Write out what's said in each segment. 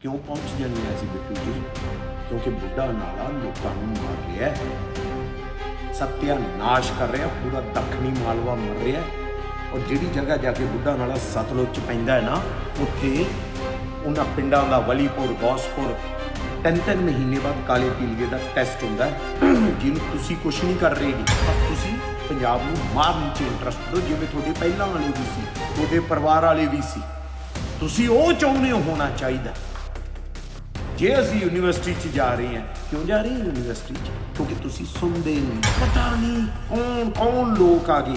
ਕਿਉਂ ਪਹੁੰਚ ਜਾਂਦੇ ਹਾਂ ਅਸੀਂ ਬਿੱਟੂ ਜੀ? ਕਿਉਂਕਿ ਬੁੱਢਾ ਨਾਲਾ ਲੋਕਾਂ ਨੂੰ ਮਾਰ ਰਿਹਾ ਹੈ। ਸਤਿਆ ਨਾਸ਼ ਕਰ ਰਿਹਾ, ਪੂਰਾ ਦੱਖਣੀ ਮਾਲਵਾ ਮਰ ਰਿਹਾ ਔਰ ਜਿਹੜੀ ਜਗ੍ਹਾ ਜਾ ਕੇ ਬੁੱਢਾ ਨਾਲਾ ਸਤਲੁਜ ਚ ਪੈਂਦਾ ਹੈ ਨਾ, ਉੱਥੇ ਉਹਨਾਂ ਪਿੰਡਾਂ ਦਾ ਵਲੀਪੁਰ, ਗੌਸਪੁਰ ਤਿੰਨ ਤਿੰਨ ਮਹੀਨੇ ਬਾਅਦ ਕਾਲੇ ਪੀਲੀਏ ਦਾ ਟੈਸਟ ਹੁੰਦਾ ਹੈ। ਜਿਹਨੂੰ ਤੁਸੀਂ ਕੁਝ ਨਹੀਂ ਕਰ ਰਹੇ ਜੀ ਤੁਸੀਂ ਪੰਜਾਬ ਨੂੰ ਮਾਰਨ ਚ ਇੰਟਰਸਟ ਦਿਓ, ਜਿਵੇਂ ਤੁਹਾਡੇ ਪਹਿਲਾਂ ਵਾਲੇ ਵੀ ਸੀ, ਤੁਹਾਡੇ ਪਰਿਵਾਰ ਵਾਲੇ ਵੀ ਸੀ। ਤੁਸੀਂ ਉਹ ਚਾਹੁੰਦੇ ਹੋਣਾ ਚਾਹੀਦਾ ਜੇ ਅਸੀਂ ਯੂਨੀਵਰਸਿਟੀ 'ਚ ਜਾ ਰਹੇ ਹਾਂ, ਕਿਉਂ ਜਾ ਰਹੇ ਹਾਂ ਯੂਨੀਵਰਸਿਟੀ 'ਚ? ਕਿਉਂਕਿ ਤੁਸੀਂ ਸੁਣਦੇ ਨਹੀਂ। ਪਤਾ ਨਹੀਂ ਕੌਣ ਕੌਣ ਲੋਕ ਆ ਗਏ।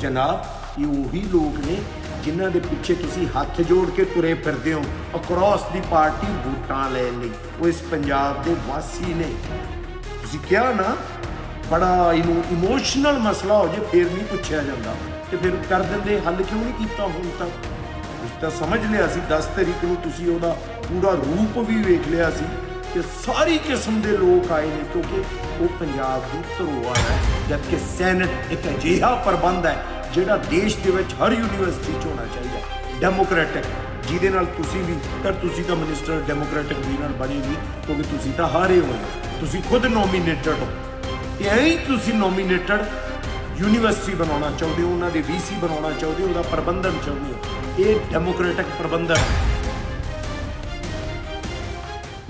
ਜਨਾਬ, ਇਹ ਉਹੀ ਲੋਕ ਨੇ ਜਿਨ੍ਹਾਂ ਦੇ ਪਿੱਛੇ ਤੁਸੀਂ ਹੱਥ ਜੋੜ ਕੇ ਤੁਰੇ ਫਿਰਦੇ ਹੋ ਅਕਰੋਸ ਦੀ ਪਾਰਟੀ ਵੋਟਾਂ ਲੈਣ ਲਈ। ਉਹ ਇਸ ਪੰਜਾਬ ਦੇ ਵਾਸੀ ਨੇ। ਤੁਸੀਂ ਕਿਹਾ ਨਾ, ਬੜਾ ਇਹਨੂੰ ਇਮੋਸ਼ਨਲ ਮਸਲਾ ਹੋ ਜੇ, ਫੇਰ ਨਹੀਂ ਪੁੱਛਿਆ ਜਾਂਦਾ। ਤੇ ਫਿਰ ਕਰ ਦਿੰਦੇ, ਹੱਲ ਕਿਉਂ ਨਹੀਂ ਕੀਤਾ ਹੁਣ ਤੱਕ? ਤਾਂ ਸਮਝ ਲਿਆ ਸੀ 10 ਤਰੀਕ ਨੂੰ ਤੁਸੀਂ ਉਹਦਾ ਪੂਰਾ ਰੂਪ ਵੀ ਵੇਖ ਲਿਆ ਸੀ ਕਿ ਸਾਰੀ ਕਿਸਮ ਦੇ ਲੋਕ ਆਏ ਨੇ, ਕਿਉਂਕਿ ਉਹ ਪੰਜਾਬ ਦੀ ਧਰੋਹਰ ਹੈ, ਜਦਕਿ ਸੈਨੇਟ ਇੱਕ ਅਜਿਹਾ ਪ੍ਰਬੰਧ ਹੈ ਜਿਹੜਾ ਦੇਸ਼ ਦੇ ਵਿੱਚ ਹਰ ਯੂਨੀਵਰਸਿਟੀ 'ਚ ਹੋਣਾ ਚਾਹੀਦਾ, ਡੈਮੋਕ੍ਰੈਟਿਕ ਜਿਹਦੇ ਨਾਲ ਤੁਸੀਂ ਵੀ ਕਰ ਤੁਸੀਂ ਤਾਂ ਮਿਨਿਸਟਰ ਡੈਮੋਕ੍ਰੈਟਿਕ ਵੀ ਨਾਲ ਬਣੇ ਵੀ, ਕਿਉਂਕਿ ਤੁਸੀਂ ਤਾਂ ਹਾਰੇ ਹੋ। ਤੁਸੀਂ ਖੁਦ ਨੋਮੀਨੇਟਡ ਹੋ ਤੇ ਐਂ ਤੁਸੀਂ ਨੋਮੀਨੇਟਡ ਯੂਨੀਵਰਸਿਟੀ ਬਣਾਉਣਾ ਚਾਹੁੰਦੇ ਹੋ, ਉਹਨਾਂ ਦੇ ਵੀਸੀ ਬਣਾਉਣਾ ਚਾਹੁੰਦੇ ਹੋ, ਉਹਦਾ ਪ੍ਰਬੰਧਨ ਚਾਹੁੰਦੇ ਹੋ? ਇਹ ਡੈਮੋਕ੍ਰੈਟਿਕ ਪ੍ਰਬੰਧਨ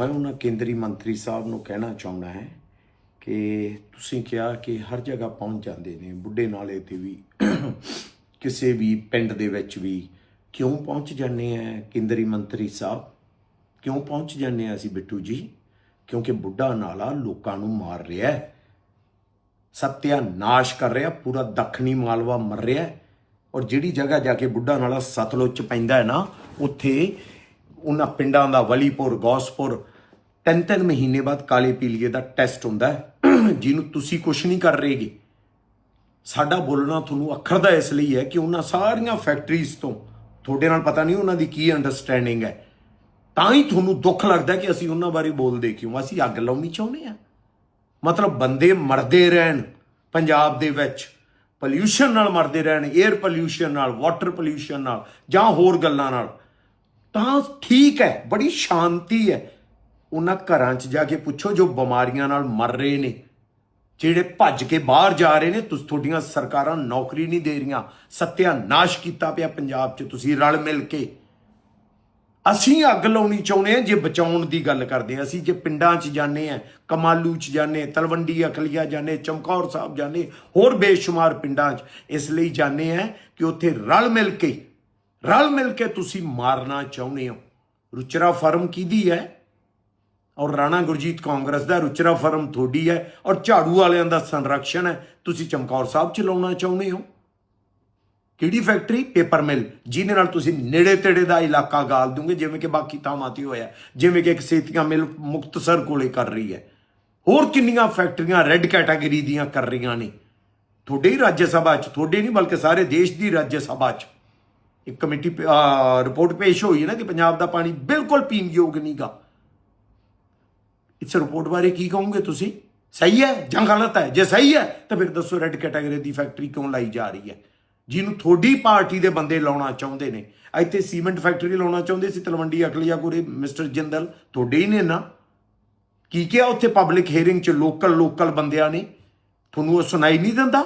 ਮੈਂ ਉਹਨਾਂ ਕੇਂਦਰੀ ਮੰਤਰੀ ਸਾਹਿਬ ਨੂੰ ਕਹਿਣਾ ਚਾਹੁੰਦਾ ਹੈ ਕਿ ਤੁਸੀਂ ਕਿਹਾ ਕਿ ਹਰ ਜਗ੍ਹਾ ਪਹੁੰਚ ਜਾਂਦੇ ਨੇ, ਬੁੱਢੇ ਨਾਲੇ ਤੇ ਵੀ, ਕਿਸੇ ਵੀ ਪਿੰਡ ਦੇ ਵਿੱਚ ਵੀ। ਕਿਉਂ ਪਹੁੰਚ ਜਾਂਦੇ ਆ ਕੇਂਦਰੀ ਮੰਤਰੀ ਸਾਹਿਬ? ਕਿਉਂ ਪਹੁੰਚ ਜਾਂਦੇ ਆ ਅਸੀਂ ਬਿੱਟੂ ਜੀ? ਕਿਉਂਕਿ ਬੁੱਢਾ ਨਾਲਾ ਲੋਕਾਂ ਨੂੰ ਮਾਰ ਰਿਹਾ ਹੈ। ਸਤਿਆਨਾਸ਼ ਕਰ ਰਿਹਾ, ਪੂਰਾ ਦੱਖਣੀ ਮਾਲਵਾ ਮਰ ਰਿਹਾ ਔਰ ਜਿਹੜੀ ਜਗ੍ਹਾ ਜਾ ਕੇ ਬੁੱਢਾ ਨਾਲਾ ਸਤਲੁਜ ਚ ਪੈਂਦਾ ਹੈ ਨਾ, ਉੱਥੇ ਉਹਨਾਂ ਪਿੰਡਾਂ ਦਾ ਵਲੀਪੁਰ, ਗੌਸਪੁਰ ਤਿੰਨ ਤਿੰਨ ਮਹੀਨੇ ਬਾਅਦ ਕਾਲੇ ਪੀਲੀਏ ਦਾ ਟੈਸਟ ਹੁੰਦਾ ਜਿਹਨੂੰ ਤੁਸੀਂ ਕੁਝ ਨਹੀਂ ਕਰ ਰਹੇਗੇ। ਸਾਡਾ ਬੋਲਣਾ ਤੁਹਾਨੂੰ ਅੱਖਰ ਦਾ ਇਸ ਲਈ ਹੈ ਕਿ ਉਹਨਾਂ ਸਾਰੀਆਂ ਫੈਕਟਰੀਜ਼ ਤੋਂ, ਤੁਹਾਡੇ ਨਾਲ ਪਤਾ ਨਹੀਂ ਉਹਨਾਂ ਦੀ ਕੀ ਅੰਡਰਸਟੈਂਡਿੰਗ ਹੈ, ਤਾਂ ਹੀ ਤੁਹਾਨੂੰ ਦੁੱਖ ਲੱਗਦਾ ਕਿ ਅਸੀਂ ਉਹਨਾਂ ਬਾਰੇ ਬੋਲਦੇ ਕਿਉਂ? ਅਸੀਂ ਅੱਗ ਲਾਉਣੀ ਚਾਹੁੰਦੇ ਆ ਮਤਲਬ ਬੰਦੇ ਮਰਦੇ ਰਹਿਣ ਪੰਜਾਬ ਦੇ ਵਿੱਚ ਪੋਲਿਊਸ਼ਨ ਨਾਲ ਮਰਦੇ ਰਹਿਣ 에ਅਰ ਪੋਲਿਊਸ਼ਨ ਨਾਲ ਵਾਟਰ ਪੋਲਿਊਸ਼ਨ ਨਾਲ, ਜਾਂ ਹੋਰ ਗੱਲਾਂ ਨਾਲ, ਤਾਂ ਠੀਕ ਹੈ, ਬੜੀ ਸ਼ਾਂਤੀ ਹੈ। ਉਹਨਾਂ ਘਰਾਂ 'ਚ ਜਾ ਕੇ ਪੁੱਛੋ ਜੋ ਬਿਮਾਰੀਆਂ ਨਾਲ ਮਰ ਰਹੇ ਨੇ, ਜਿਹੜੇ ਭੱਜ ਕੇ ਬਾਹਰ ਜਾ ਰਹੇ ਨੇ, ਤੁਸ, ਤੁਹਾਡੀਆਂ ਸਰਕਾਰਾਂ ਨੌਕਰੀ ਨਹੀਂ ਦੇ ਰਹੀਆਂ ਸਤਿਆਨਾਸ਼ ਕੀਤਾ ਪਿਆ ਪੰਜਾਬ 'ਚ ਤੁਸੀਂ ਰਲ ਮਿਲ ਕੇ। ਅਸੀਂ ਅੱਗ ਲਾਉਣੀ ਚਾਹੁੰਦੇ ਆ ਜੇ ਬਚਾਉਣ ਦੀ ਗੱਲ ਕਰਦੇ ਆ ਅਸੀਂ ਜੇ ਪਿੰਡਾਂ 'ਚ ਜਾਂਦੇ ਆ ਕਮਾਲੂ 'ਚ ਜਾਂਦੇ ਤਲਵੰਡੀ ਅਕਲੀਆ ਜਾਂਦੇ ਚਮਕੌਰ ਸਾਹਿਬ ਜਾਂਦੇ ਹੋਰ ਬੇਸ਼ੁਮਾਰ ਪਿੰਡਾਂ 'ਚ, ਇਸ ਲਈ ਜਾਂਦੇ ਆ ਕਿ ਉੱਥੇ ਰਲ ਮਿਲ ਕੇ, ਰਲ ਮਿਲ ਕੇ ਤੁਸੀਂ ਮਾਰਨਾ ਚਾਹੁੰਦੇ ਹੋ। ਰੁਚਰਾ ਫਰਮ ਕਿਹਦੀ ਹੈ? ਔਰ ਰਾਣਾ ਗੁਰਜੀਤ ਕਾਂਗਰਸ ਦਾ ਰੁਚਰਾ ਫਰਮ ਤੁਹਾਡੀ ਹੈ। ਔਰ ਝਾੜੂ ਵਾਲਿਆਂ ਦਾ ਸੰਰਕਸ਼ਣ ਹੈ। ਤੁਸੀਂ ਚਮਕੌਰ ਸਾਹਿਬ ਚ ਲਾਉਣਾ ਚਾਹੁੰਦੇ ਹੋ। ਕਿਹੜੀ ਫੈਕਟਰੀ ਪੇਪਰ ਮਿਲ, ਜਿਹਦੇ ਨਾਲ ਤੁਸੀਂ ਨੇੜੇ ਤੇੜੇ ਦਾ ਇਲਾਕਾ ਗਾਲ ਦੋਗੇ ਜਿਵੇਂ ਕਿ ਬਾਕੀ ਥਾਵਾਂ ਤੇ ਹੋਇਆ। ਜਿਵੇਂ ਕਿ ਇੱਕ ਸੇਤੀਆਂ ਮਿਲ ਮੁਕਤਸਰ ਕੋਲੇ ਕਰ ਰਹੀ ਹੈ। ਹੋਰ ਕਿੰਨੀਆਂ ਫੈਕਟਰੀਆਂ ਰੈੱਡ ਕੈਟਾਗਰੀ ਦੀਆਂ ਕਰ ਰਹੀਆਂ ਨੇ? ਤੁਹਾਡੇ ਹੀ ਰਾਜ ਸਭਾ ਚ, ਤੁਹਾਡੇ ਨਹੀਂ ਬਲਕਿ ਸਾਰੇ ਦੇਸ਼ ਦੀ ਰਾਜ ਸਭਾ ਚ। ਇੱਕ ਕਮੇਟੀ ਪ- ਰਿਪੋਰਟ ਪੇਸ਼ ਹੋਈ ਹੈ ਨਾ ਕਿ ਪੰਜਾਬ ਦਾ ਪਾਣੀ ਬਿਲਕੁਲ ਪੀਣ ਯੋਗ ਨਹੀਂਗਾ। ਇਸ ਰਿਪੋਰਟ ਬਾਰੇ ਕੀ ਕਹੋਗੇ ਤੁਸੀਂ? ਸਹੀ ਹੈ? ਜਾਂ ਗਲਤ ਹੈ। ਜੇ ਸਹੀ ਹੈ, ਤਾਂ ਫਿਰ ਦੱਸੋ ਰੈੱਡ ਕੈਟਾਗਰੀ ਦੀ ਫੈਕਟਰੀ ਕਿਉਂ ਲਾਈ ਜਾ ਰਹੀ ਹੈ? ਜਿਹਨੂੰ ਤੁਹਾਡੀ ਪਾਰਟੀ ਦੇ ਬੰਦੇ ਲਾਉਣਾ ਚਾਹੁੰਦੇ ਨੇ। ਇੱਥੇ ਸੀਮੈਂਟ ਫੈਕਟਰੀ ਲਾਉਣਾ ਚਾਹੁੰਦੇ ਸੀ, ਤਲਵੰਡੀ ਅਕਲੀਆ ਕੋਰੇ ਮਿਸਟਰ ਜਿੰਦਲ, ਤੁਹਾਡੇ ਹੀ ਨੇ ਨਾ। ਕੀ ਕਿਹਾ ਉੱਥੇ ਪਬਲਿਕ ਹੀਅਰਿੰਗ 'ਚ ਲੋਕਲ ਲੋਕਲ ਬੰਦਿਆਂ ਨੇ? ਤੁਹਾਨੂੰ ਉਹ ਸੁਣਾਈ ਨਹੀਂ ਦਿੰਦਾ?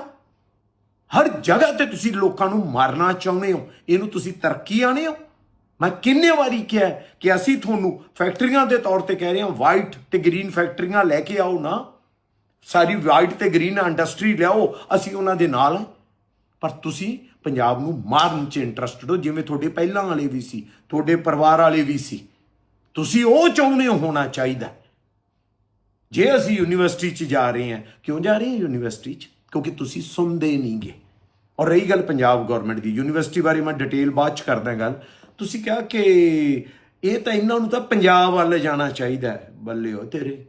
ਹਰ ਜਗ੍ਹਾ ਤੇ ਤੁਸੀਂ ਲੋਕਾਂ ਨੂੰ ਮਾਰਨਾ ਚਾਹੁੰਦੇ ਹੋ। ਇਹਨੂੰ ਤੁਸੀਂ ਤਰੱਕੀ ਆਣੇ ਹੋ? ਮੈਂ ਕਿੰਨੇ ਵਾਰੀ ਕਿਹਾ ਕਿ ਅਸੀਂ ਤੁਹਾਨੂੰ ਫੈਕਟਰੀਆਂ ਦੇ ਤੌਰ ਤੇ ਕਹਿ ਰਹੇ ਹਾਂ ਵਾਈਟ ਤੇ ਗ੍ਰੀਨ ਫੈਕਟਰੀਆਂ ਲੈ ਕੇ ਆਓ ਨਾ। ਸਾਰੀ ਵਾਈਟ ਤੇ ਗ੍ਰੀਨ ਇੰਡਸਟਰੀ ਲਿਆਓ, ਅਸੀਂ ਉਹਨਾਂ ਦੇ ਨਾਲ ਹਾਂ। ਪਰ ਤੁਸੀਂ ਪੰਜਾਬ ਨੂੰ ਮਾਰਨ 'ਚ ਇੰਟਰਸਟਡ ਹੋ ਜਿਵੇਂ ਤੁਹਾਡੇ ਪਹਿਲਾਂ ਵਾਲੇ ਵੀ ਸੀ, ਤੁਹਾਡੇ ਪਰਿਵਾਰ ਵਾਲੇ ਵੀ ਸੀ। ਤੁਸੀਂ ਉਹ ਚਾਹੁੰਦੇ ਹੋਣਾ ਚਾਹੀਦਾ ਜੇ ਅਸੀਂ ਯੂਨੀਵਰਸਿਟੀ 'ਚ ਜਾ ਰਹੇ ਹਾਂ, ਕਿਉਂ ਜਾ ਰਹੇ ਹਾਂ ਯੂਨੀਵਰਸਿਟੀ 'ਚ? ਕਿਉਂਕਿ ਤੁਸੀਂ ਸੁਣਦੇ ਨਹੀਂਗੇ ਔਰ ਰਹੀ ਗੱਲ ਪੰਜਾਬ ਗਵਰਨਮੈਂਟ ਦੀ, ਯੂਨੀਵਰਸਿਟੀ ਬਾਰੇ ਮੈਂ ਡਿਟੇਲ ਬਾਅਦ 'ਚ ਕਰਦਾ ਗੱਲ। ਤੁਸੀਂ ਕਿਹਾ ਕਿ ਇਹ ਤਾਂ ਇਹਨਾਂ ਨੂੰ ਤਾਂ ਪੰਜਾਬ ਵੱਲ ਜਾਣਾ ਚਾਹੀਦਾ ਬੱਲੇ ਹੋ ਤੇਰੇ।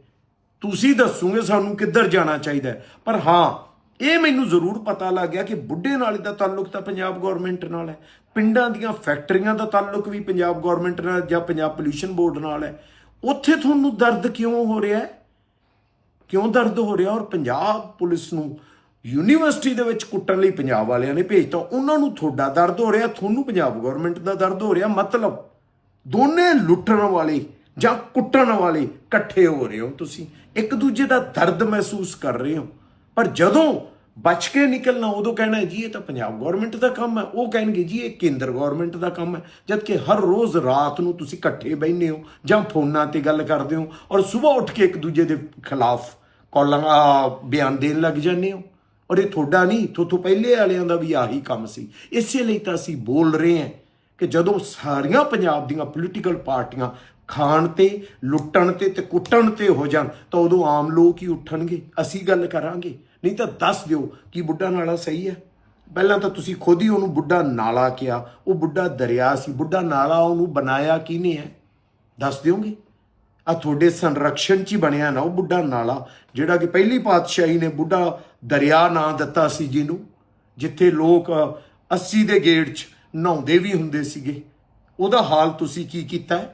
ਤੁਸੀਂ ਦੱਸੋਗੇ ਸਾਨੂੰ ਕਿੱਧਰ ਜਾਣਾ ਚਾਹੀਦਾ ਪਰ ਹਾਂ ਇਹ ਮੈਨੂੰ ਜ਼ਰੂਰ ਪਤਾ ਲੱਗ ਗਿਆ ਕਿ ਬੁੱਢੇ ਨਾਲੇ ਦਾ ਤਾਲੁਕ ਤਾਂ ਪੰਜਾਬ ਗਵਰਨਮੈਂਟ ਨਾਲ ਹੈ। ਪਿੰਡਾਂ ਦੀਆਂ ਫੈਕਟਰੀਆਂ ਦਾ ਤਾਲੁਕ ਵੀ ਪੰਜਾਬ ਗਵਰਨਮੈਂਟ ਨਾਲ ਜਾਂ ਪੰਜਾਬ ਪੋਲਿਊਸ਼ਨ ਬੋਰਡ ਨਾਲ ਹੈ। ਉੱਥੇ ਤੁਹਾਨੂੰ ਦਰਦ ਕਿਉਂ ਹੋ ਰਿਹਾ ਹੈ? ਕਿਉਂ ਦਰਦ ਹੋ ਰਿਹਾ? ਔਰ ਪੰਜਾਬ ਪੁਲਿਸ ਨੂੰ ਯੂਨੀਵਰਸਿਟੀ ਦੇ ਵਿੱਚ ਕੁੱਟਣ ਲਈ ਪੰਜਾਬ ਵਾਲਿਆਂ ਨੇ ਭੇਜਤਾ। ਉਹਨਾਂ ਨੂੰ ਤੁਹਾਡਾ ਦਰਦ ਹੋ ਰਿਹਾ, ਤੁਹਾਨੂੰ ਪੰਜਾਬ ਗਵਰਨਮੈਂਟ ਦਾ ਦਰਦ ਹੋ ਰਿਹਾ। ਮਤਲਬ ਦੋਨੇ ਲੁੱਟਣ ਵਾਲੇ ਜਾਂ ਕੁੱਟਣ ਵਾਲੇ ਇਕੱਠੇ ਹੋ ਰਹੇ ਹੋ ਤੁਸੀਂ। ਇੱਕ ਦੂਜੇ ਦਾ ਦਰਦ ਮਹਿਸੂਸ ਕਰ ਰਹੇ ਹੋ। ਪਰ ਜਦੋਂ ਬਚ ਕੇ ਨਿਕਲਣਾ, ਉਦੋਂ ਕਹਿਣਾ, ਜੀ, ਇਹ ਤਾਂ ਪੰਜਾਬ ਗਵਰਨਮੈਂਟ ਦਾ ਕੰਮ ਹੈ। ਉਹ ਕਹਿਣਗੇ, ਜੀ, ਇਹ ਕੇਂਦਰ ਗਵਰਨਮੈਂਟ ਦਾ ਕੰਮ ਹੈ। ਜਦਕਿ ਹਰ ਰੋਜ਼ ਰਾਤ ਨੂੰ ਤੁਸੀਂ ਇਕੱਠੇ ਬੈਠੇ ਹੋ ਜਾਂ ਫੋਨਾਂ ਤੇ ਗੱਲ ਕਰਦੇ ਹੋ ਔਰ ਸਵੇਰ ਉੱਠ ਕੇ ਇੱਕ ਦੂਜੇ ਦੇ ਖਿਲਾਫ ਕਾਲਾਂ ਬਿਆਨ ਦੇਣ ਲੱਗ ਜਾਂਦੇ ਹੋ। ਔਰ ਇਹ ਤੁਹਾਡਾ ਨਹੀਂ ਤੁਹਾਡੇ ਪਹਿਲੇ ਵਾਲਿਆਂ ਦਾ ਵੀ ਆਹੀ ਕੰਮ ਸੀ। ਇਸੇ ਲਈ ਤਾਂ ਅਸੀਂ ਬੋਲ ਰਹੇ ਹਾਂ ਕਿ ਜਦੋਂ ਸਾਰੀਆਂ ਪੰਜਾਬ ਦੀਆਂ ਪੋਲੀਟੀਕਲ ਪਾਰਟੀਆਂ ਖਾਣ ਤੇ, ਲੁੱਟਣ ਤੇ ਤੇ ਕੁੱਟਣ ਤੇ ਹੋ ਜਾਣ, ਤਾਂ ਉਦੋਂ ਆਮ ਲੋਕ ਹੀ ਉੱਠਣਗੇ। ਅਸੀਂ ਗੱਲ ਕਰਾਂਗੇ। ਨਹੀਂ ਤਾਂ ਦੱਸ ਦਿਓ ਕਿ ਬੁੱਢਾ ਨਾਲਾ ਸਹੀ ਹੈ। ਪਹਿਲਾਂ ਤਾਂ ਤੁਸੀਂ ਖੁਦ ਹੀ ਉਹਨੂੰ ਬੁੱਢਾ ਨਾਲਾ ਕਿਹਾ। ਉਹ ਬੁੱਢਾ ਦਰਿਆ ਸੀ। ਬੁੱਢਾ ਨਾਲਾ ਉਹਨੂੰ ਬਣਾਇਆ ਕਿਹਨੇ ਹੈ? ਦੱਸ ਦਿਓਗੇ? ਆ ਤੁਹਾਡੇ ਸੰਰਕਸ਼ਣ ਚ ਹੀ ਬਣਿਆ ਨਾ ਉਹ ਬੁੱਢਾ ਨਾਲਾ, ਜਿਹੜਾ ਕਿ ਪਹਿਲੀ ਪਾਤਸ਼ਾਹੀ ਨੇ ਬੁੱਢਾ ਦਰਿਆ ਨਾਂ ਦਿੱਤਾ ਸੀ ਜਿਹਨੂੰ, ਜਿੱਥੇ ਲੋਕ 80 ਦੇ ਗੇੜ 'ਚ ਨਹਾਉਂਦੇ ਵੀ ਹੁੰਦੇ ਸੀਗੇ। ਉਹਦਾ ਹਾਲ ਤੁਸੀਂ ਕੀ ਕੀਤਾ ਹੈ?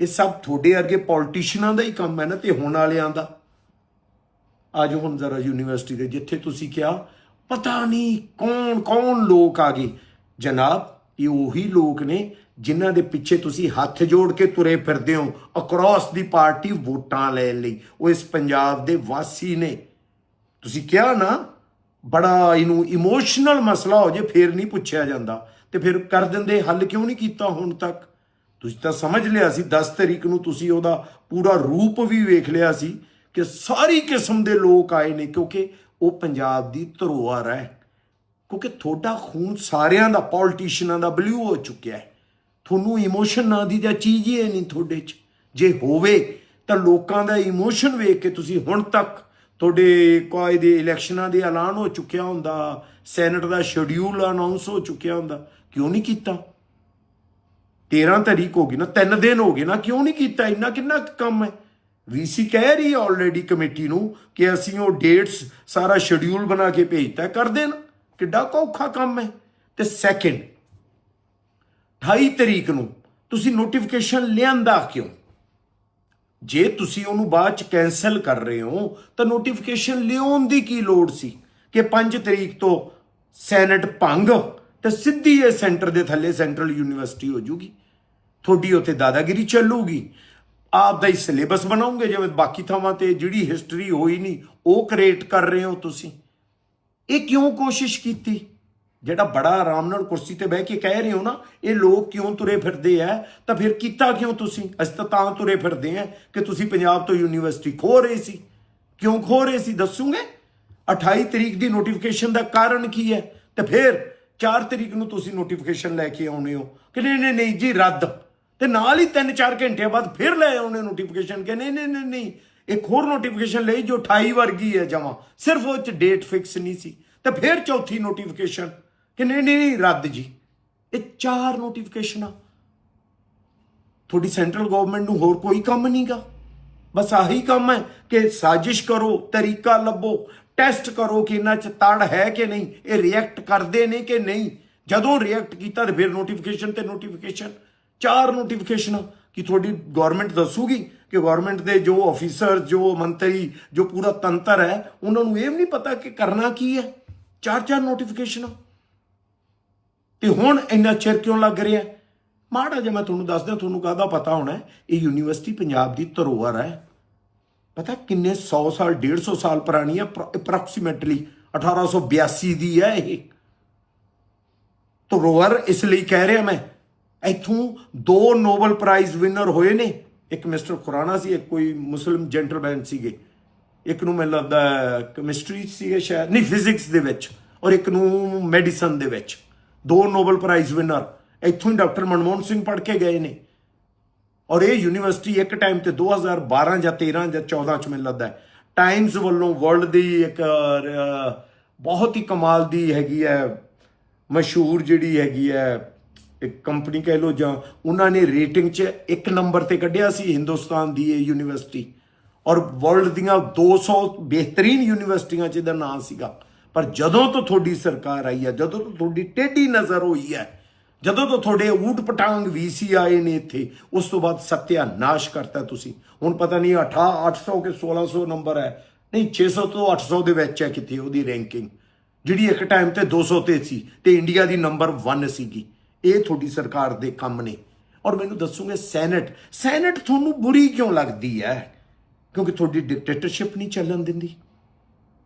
ਇਹ ਸਭ ਤੁਹਾਡੇ ਵਰਗੇ ਪੋਲਿਟਿਸ਼ੀਅਨਾਂ ਦਾ ਹੀ ਕੰਮ ਹੈ ਨਾ ਤੇ ਹੋਣ ਵਾਲਿਆਂ ਦਾ। ਅੱਜ ਹੁਣ ਜ਼ਰਾ ਯੂਨੀਵਰਸਿਟੀ ਦੇ ਜਿੱਥੇ ਤੁਸੀਂ ਕਿਹਾ, ਪਤਾ ਨਹੀਂ ਕੌਣ ਕੌਣ ਲੋਕ ਆ ਗਏ। ਜਨਾਬ, ਇਹ ਉਹੀ ਲੋਕ ਨੇ ਜਿਨ੍ਹਾਂ ਦੇ ਪਿੱਛੇ ਤੁਸੀਂ ਹੱਥ ਜੋੜ ਕੇ ਤੁਰੇ ਫਿਰਦੇ ਹੋ ਅਕ੍ਰੋਸ ਦੀ ਪਾਰਟੀ ਵੋਟਾਂ ਲੈਣ ਲਈ। ਉਹ ਇਸ ਪੰਜਾਬ ਦੇ ਵਾਸੀ ਨੇ। ਤੁਸੀਂ ਕਿਹਾ ਨਾ, ਬੜਾ ਇਹਨੂੰ ਇਮੋਸ਼ਨਲ ਮਸਲਾ ਹੋ ਜੇ, ਫੇਰ ਨਹੀਂ ਪੁੱਛਿਆ ਜਾਂਦਾ। ਤੇ ਫਿਰ ਕਰ ਦਿੰਦੇ, ਹੱਲ ਕਿਉਂ ਨਹੀਂ ਕੀਤਾ ਹੁਣ ਤੱਕ? ਤੁਸੀਂ ਤਾਂ ਸਮਝ ਲਿਆ ਸੀ 10 ਤਰੀਕ ਨੂੰ ਤੁਸੀਂ ਉਹਦਾ ਪੂਰਾ ਰੂਪ ਵੀ ਵੇਖ ਲਿਆ ਸੀ ਕਿ ਸਾਰੀ ਕਿਸਮ ਦੇ ਲੋਕ ਆਏ ਨੇ, ਕਿਉਂਕਿ ਉਹ ਪੰਜਾਬ ਦੀ ਧਰੋਹਰ ਹੈ। ਕਿਉਂਕਿ ਤੁਹਾਡਾ ਖੂਨ ਸਾਰਿਆਂ ਦਾ ਪੋਲਿਟਿਸ਼ੀਅਨਾਂ ਦਾ ਬਲੂ ਹੋ ਚੁੱਕਿਆ ਹੈ। ਤੁਹਾਨੂੰ ਇਮੋਸ਼ਨ ਨਾਂ ਦੀ ਤਾਂ ਚੀਜ਼ ਹੀ ਹੈ ਨਹੀਂ ਤੁਹਾਡੇ 'ਚ। ਜੇ ਹੋਵੇ ਤਾਂ ਲੋਕਾਂ ਦਾ ਇਮੋਸ਼ਨ ਵੇਖ ਕੇ ਤੁਸੀਂ ਹੁਣ ਤੱਕ ਤੁਹਾਡੇ ਕੋਈ ਦੇ ਇਲੈਕਸ਼ਨਾਂ ਦੇ ਐਲਾਨ ਹੋ ਚੁੱਕਿਆ ਹੁੰਦਾ ਸੈਨੇਟ ਦਾ ਸ਼ਡਿਊਲ ਅਨਾਉਂਸ ਹੋ ਚੁੱਕਿਆ ਹੁੰਦਾ, ਕਿਉਂ ਨਹੀਂ ਕੀਤਾ? 13 ਤਰੀਕ ਹੋ ਗਈ ਨਾ, ਤਿੰਨ ਦਿਨ ਹੋ ਗਏ ਨਾ, ਕਿਉਂ ਨਹੀਂ ਕੀਤਾ? ਇੰਨਾ ਕਿੰਨਾ ਕੁ ਕੰਮ ਹੈ? ਵੀਸੀ ਕਹਿ ਰਹੀ ਹੈ ਆਲਰੇਡੀ ਕਮੇਟੀ ਨੂੰ ਕਿ ਅਸੀਂ ਉਹ ਡੇਟਸ ਸਾਰਾ ਸ਼ਡਿਊਲ ਬਣਾ ਕੇ ਭੇਜਤਾ ਕਰ ਦੇਣ। ਕਿੱਡਾ ਕੁ ਔਖਾ ਕੰਮ ਹੈ। ਤੇ ਸੈਕਿੰਡ 28 ਤਰੀਕ ਨੂੰ ਤੁਸੀਂ ਨੋਟੀਫਿਕੇਸ਼ਨ ਲਿਆਂਦਾ ਕਿਉਂ? ਜੇ ਤੁਸੀਂ ਉਹਨੂੰ ਬਾਅਦ ਚ ਕੈਨਸਲ ਕਰ ਰਹੇ ਹੋ, ਤਾਂ ਨੋਟੀਫਿਕੇਸ਼ਨ ਲਿਆਉਣ ਦੀ ਕੀ ਲੋੜ ਸੀ ਕਿ 5 ਤਰੀਕ ਤੋਂ ਸੈਨੇਟ ਭੰਗ? ਤੇ ਸਿੱਧੀ ਇਹ ਸੈਂਟਰ ਦੇ ਥੱਲੇ ਸੈਂਟਰਲ ਯੂਨੀਵਰਸਿਟੀ ਹੋ ਜੂਗੀ। ਤੁਹਾਡੀ ਉੱਥੇ ਦਾਦਾਗਿਰੀ ਚੱਲੂਗੀ। ਆਪ ਦਾ ਹੀ ਸਿਲੇਬਸ ਬਣਾਉਂਗੇ, ਜਿਵੇਂ ਬਾਕੀ ਥਾਵਾਂ ਤੇ ਜਿਹੜੀ ਹਿਸਟਰੀ ਹੋਈ ਨਹੀਂ, ਉਹ ਕ੍ਰੀਏਟ ਕਰ ਰਹੇ ਹੋ ਤੁਸੀਂ। ਇਹ ਕਿਉਂ ਕੋਸ਼ਿਸ਼ ਕੀਤੀ? ਜਿਹੜਾ ਬੜਾ ਆਰਾਮ ਨਾਲ ਕੁਰਸੀ ਤੇ ਬਹਿ ਕੇ ਕਹਿ ਰਹੇ ਹੋ ਨਾ, ਇਹ ਲੋਕ ਕਿਉਂ ਤੁਰੇ ਫਿਰਦੇ ਆ? ਤਾਂ ਫਿਰ ਕੀਤਾ ਕਿਉਂ ਤੁਸੀਂ? ਅਸੀਂ ਤਾਂ ਤਾਂ ਤੁਰੇ ਫਿਰਦੇ ਆ ਕਿ ਤੁਸੀਂ ਪੰਜਾਬ ਤੋਂ ਯੂਨੀਵਰਸਿਟੀ ਖੋ ਰਹੇ ਸੀ। ਕਿਉਂ ਖੋ ਰਹੇ ਸੀ? ਦੱਸੂਗੇ? 28 ਤਰੀਕ ਦੀ ਨੋਟੀਫਿਕੇਸ਼ਨ ਦਾ ਕਾਰਨ ਕੀ ਹੈ? ਤੇ ਫਿਰ 4 ਤਰੀਕ ਨੂੰ ਤੁਸੀਂ ਨੋਟੀਫਿਕੇਸ਼ਨ ਲੈ ਕੇ ਆਉਣੇ ਹੋ ਕਿ ਨਹੀਂ ਨਹੀਂ ਨਹੀਂ ਜੀ, ਰੱਦ। ਤੇ ਨਾਲ ਹੀ 3-4 ਘੰਟਿਆਂ ਬਾਅਦ ਫਿਰ ਲੈ ਆਉਣੇ ਨੋਟੀਫਿਕੇਸ਼ਨ ਕਿ ਨਹੀਂ ਨਹੀਂ ਨਹੀਂ ਨਹੀਂ, ਇੱਕ ਹੋਰ ਨੋਟੀਫਿਕੇਸ਼ਨ ਲਈ ਜੋ 28 ਵਰਗੀ ਹੈ ਜਮਾ। ਸਿਰਫ ਉਹ ਚ ਡੇਟ ਫਿਕਸ ਨਹੀਂ ਸੀ। ਤੇ ਫਿਰ ਚੌਥੀ ਨੋਟੀਫਿਕੇਸ਼ਨ ਕਿ ਨਹੀਂ ਨਹੀਂ ਨਹੀਂ, ਰੱਦ ਜੀ। ਇਹ ਚਾਰ ਨੋਟੀਫਿਕੇਸ਼ਨਾਂ ਤੁਹਾਡੀ ਸੈਂਟਰਲ ਗਵਰਨਮੈਂਟ ਨੂੰ ਹੋਰ ਕੋਈ ਕੰਮ ਨਹੀਂਗਾ ਬਸ ਆਹੀ ਕੰਮ ਹੈ ਕਿ ਸਾਜ਼ਿਸ਼ ਕਰੋ, ਤਰੀਕਾ ਲੱਭੋ ਟੈਸਟ ਕਰੋ ਕਿ ਇਹਨਾਂ ਚ ਤੜ ਹੈ ਕਿ ਨਹੀਂ, ਇਹ ਰਿਐਕਟ ਕਰਦੇ ਨੇ ਕਿ ਨਹੀਂ? ਜਦੋਂ ਰਿਐਕਟ ਕੀਤਾ ਤੇ ਫਿਰ ਨੋਟੀਫਿਕੇਸ਼ਨ ਤੇ ਨੋਟੀਫਿਕੇਸ਼ਨ ਚਾਰ ਨੋਟੀਫਿਕੇਸ਼ਨ ਕਿ ਤੁਹਾਡੀ ਗਵਰਨਮੈਂਟ ਦੱਸੂਗੀ ਕਿ ਗਵਰਨਮੈਂਟ ਦੇ ਜੋ ਆਫੀਸਰ ਜੋ ਮੰਤਰੀ, ਜੋ ਪੂਰਾ ਤੰਤਰ ਹੈ, ਉਹਨਾਂ ਨੂੰ ਇਹ ਵੀ ਨਹੀਂ ਪਤਾ ਕਿ ਕਰਨਾ ਕੀ ਹੈ। ਚਾਰ ਚਾਰ ਨੋਟੀਫਿਕੇਸ਼ਨ ਤੇ ਹੁਣ ਇੰਨਾ ਚਿਰ ਕਿਉਂ ਲੱਗ ਰਿਹਾ? ਮਾੜਾ ਜਿਹਾ ਮੈਂ ਤੁਹਾਨੂੰ ਦੱਸਦਾ, ਤੁਹਾਨੂੰ ਕਾਹਦਾ ਪਤਾ ਹੋਣਾ ਇਹ ਯੂਨੀਵਰਸਿਟੀ ਪੰਜਾਬ ਦੀ ਧਰੋਹਰ ਹੈ। ਪਤਾ ਕਿੰਨੇ 100 ਸਾਲ 150 ਸਾਲ ਪੁਰਾਣੀ ਹੈ ਅਪਰੋਕਸੀਮੇਟਲੀ 1882 ਦੀ ਹੈ ਇਹ। ਧਰੋਹਰ ਇਸ ਲਈ ਕਹਿ ਰਿਹਾ ਮੈਂ, ਇੱਥੋਂ ਦੋ ਨੋਬਲ ਪ੍ਰਾਈਜ਼ ਵਿਨਰ ਹੋਏ ਨੇ। ਇੱਕ ਮਿਸਟਰ ਖੁਰਾਨਾ ਸੀ, ਇੱਕ ਕੋਈ ਮੁਸਲਿਮ ਜੈਂਟਲਮੈਨ ਸੀਗੇ। ਇੱਕ ਨੂੰ ਮੈਨੂੰ ਲੱਗਦਾ ਕੈਮਿਸਟਰੀ ਸੀਗੇ ਸ਼ਾਇਦ, ਨਹੀਂ ਫਿਜ਼ਿਕਸ ਦੇ ਵਿੱਚ ਔਰ ਇੱਕ ਨੂੰ ਮੈਡੀਸਨ ਦੇ ਵਿੱਚ। ਦੋ ਨੋਬਲ ਪ੍ਰਾਈਜ਼ ਵਿਨਰ ਇੱਥੋਂ ਹੀ ਡਾਕਟਰ ਮਨਮੋਹਨ ਸਿੰਘ ਪੜ੍ਹ ਕੇ ਗਏ ਨੇ। ਔਰ ਇਹ ਯੂਨੀਵਰਸਿਟੀ ਇੱਕ ਟਾਈਮ ਤੇ 2012 ਜਾਂ 13 ਜਾਂ 14 ਚ ਮੈਨੂੰ ਲੱਗਦਾ ਟਾਈਮਸ ਵੱਲੋਂ ਵਰਲਡ ਦੀ ਇੱਕ ਬਹੁਤ ਹੀ ਕਮਾਲ ਦੀ ਹੈਗੀ ਹੈ, ਮਸ਼ਹੂਰ ਜਿਹੜੀ ਹੈਗੀ ਹੈ, ਇੱਕ ਕੰਪਨੀ ਕਹਿ ਲੋ ਜਾਂ ਉਹਨਾਂ ਨੇ ਰੇਟਿੰਗ 'ਚ ਇੱਕ ਨੰਬਰ ਤੇ ਕੱਢਿਆ ਸੀ ਹਿੰਦੁਸਤਾਨ ਦੀ ਇਹ ਯੂਨੀਵਰਸਿਟੀ। ਔਰ ਵਰਲਡ ਦੀਆਂ 200 ਬਿਹਤਰੀਨ ਯੂਨੀਵਰਸਿਟੀਆਂ 'ਚ ਇਹਦਾ ਨਾਮ ਸੀਗਾ। ਪਰ ਜਦੋਂ ਤੋਂ ਤੁਹਾਡੀ ਸਰਕਾਰ ਆਈ ਹੈ, ਜਦੋਂ ਤੋਂ ਤੁਹਾਡੀ ਟੇਢੀ ਨਜ਼ਰ ਹੋਈ ਹੈ ਜਦੋਂ ਤੋਂ ਤੁਹਾਡੇ ਊਟ ਪਟਾਂਗ ਵੀਸੀ ਆਏ ਨੇ ਇੱਥੇ, ਉਸ ਤੋਂ ਬਾਅਦ ਸਤਿਆਨਾਸ਼ ਕਰਤਾ ਤੁਸੀਂ। ਹੁਣ ਪਤਾ ਨਹੀਂ 8 800 ਕੇ 1600 ਨੰਬਰ ਹੈ। ਨਹੀਂ 600 ਤੋਂ 800 ਦੇ ਵਿੱਚ ਹੈ ਕਿਤੇ ਉਹਦੀ ਰੈਂਕਿੰਗ ਜਿਹੜੀ ਇੱਕ ਟਾਈਮ ਤੇ 200 ਤੇ ਸੀ ਤੇ ਇੰਡੀਆ ਦੀ ਨੰਬਰ 1 ਸੀਗੀ। ਇਹ ਤੁਹਾਡੀ ਸਰਕਾਰ ਦੇ ਕੰਮ ਨੇ। ਔਰ ਮੈਨੂੰ ਦੱਸੋਗੇ ਸੈਨੇਟ ਸੈਨੇਟ ਤੁਹਾਨੂੰ ਬੁਰੀ ਕਿਉਂ ਲੱਗਦੀ ਹੈ? ਕਿਉਂਕਿ ਤੁਹਾਡੀ ਡਿਕਟੇਟਰਸ਼ਿਪ ਨਹੀਂ ਚੱਲਣ ਦਿੰਦੀ।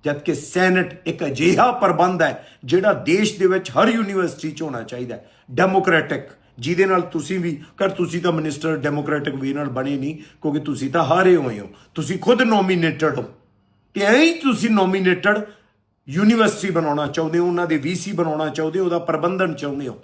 ਜਦਕਿ ਸੈਨੇਟ ਇੱਕ ਅਜਿਹਾ ਪ੍ਰਬੰਧ ਹੈ ਜਿਹੜਾ ਦੇਸ਼ ਦੇ ਵਿੱਚ ਹਰ ਯੂਨੀਵਰਸਿਟੀ 'ਚ ਹੋਣਾ ਚਾਹੀਦਾ ਹੈ। ਡੈਮੋਕ੍ਰੈਟਿਕ ਜਿਹਦੇ ਨਾਲ ਤੁਸੀਂ ਵੀ ਕਰ ਤੁਸੀਂ ਤਾਂ ਮਿਨਿਸਟਰ ਡੈਮੋਕ੍ਰੈਟਿਕ ਵੇ ਨਾਲ ਬਣੇ ਨਹੀਂ, ਕਿਉਂਕਿ ਤੁਸੀਂ ਤਾਂ ਹਾਰੇ ਹੋਏ ਹੋ। ਤੁਸੀਂ ਖੁਦ ਨੋਮੀਨੇਟਡ ਹੋ। ਤੇ ਐਂ ਹੀ ਤੁਸੀਂ ਨੋਮੀਨੇਟਡ ਯੂਨੀਵਰਸਿਟੀ ਬਣਾਉਣਾ ਚਾਹੁੰਦੇ ਹੋ, ਉਹਨਾਂ ਦੇ ਵੀਸੀ ਬਣਾਉਣਾ ਚਾਹੁੰਦੇ ਹੋ, ਉਹਦਾ ਪ੍ਰਬੰਧਨ ਚਾਹੁੰਦੇ ਹੋ।